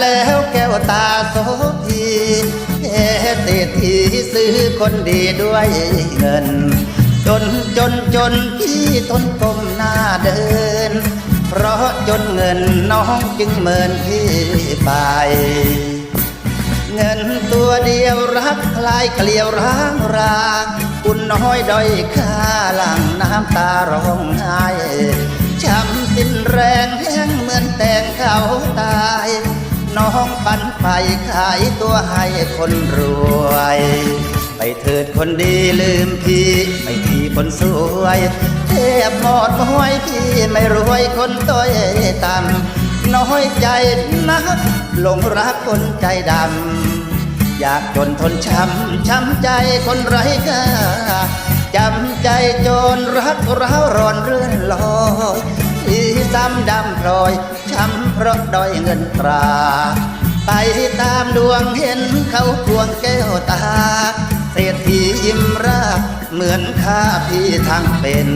แล้วแกวตาโสพีเอเศรษฐีซื้อคนดีด้วยเงิน จนจนจนพี่ทนก้มหน้าเดิน เพราะจนเงินน้องจึงเมินพี่ไปเงินตัวเดียวรักคลายเกลียวร้างรางอุ่นน้อยด้อยค่าหลังน้ำตาร้องไห้ช้ำสิ้นแรงแห้งเหมือนแตงเขาตาย องปันไปขายตัวให้คนรวย ไปเถิดคนดีลืมพี่ไม่พี่คนสวย เทบหมดมวยพี่ไม่รวยคนต้อยต่ำน้อยใจนักหลงรักคนใจดำ อยากจนทนช้ำช้ำใจคนไร้ค่าจำใจจนรักเราวร้อนเรื่อนลอย ซ้ำดำพลอยช้ำเพราะดอยเงินตรา ไปตามดวงเห็นเขาควงแก้วตา เศรษฐียิ้มราบเหมือนข้าพี่ทั้งเป็น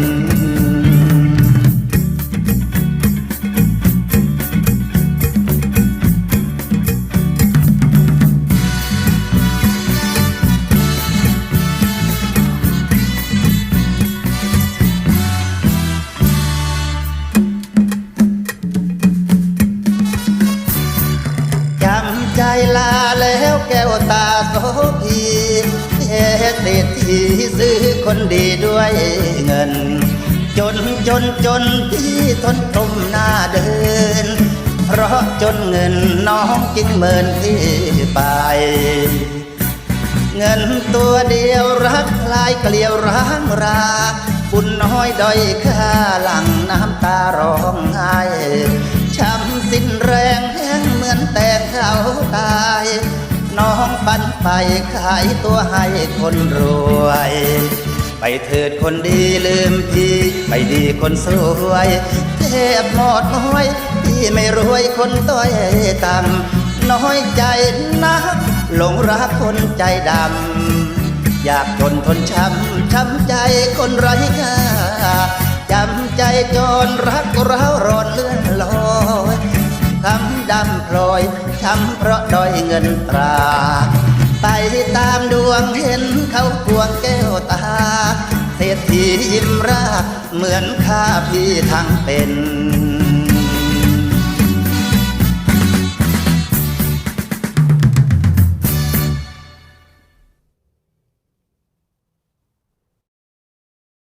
เศรษฐีซื้อคนดีด้วยเงิน จนจนจนพี่ทนกลมหน้าเดิน เพราะจนเงินน้องจึงเมินพี่ไป เงินตัวเดียวรักลายเกลียวร้างราฝุ่นน้อยด้อยค่าหลังน้ำตาร้องไห้ช้ำสิ้นแรงแห้งเหมือนแตงเขาตา ไปขายตัวให้คนรวย ไปเถิดคนดีลืมพี่ ไปดีคนสวย เทบหมดน้อยพี่ไม่รวยคนต้อยต่ำน้อยใจนักหลงรักคนใจดำ อยากจนทนช้ำช้ำใจคนไร้ค่าจำใจจนรักเราวร้อนเลื่อนลอยคำดำพลอยช้ำเพราะด้อยเงินตรา ไปตามดวงเห็นเขาควงแก้วตา เศรษฐียิ้มรากเหมือนข้าพี่ทั้งเป็น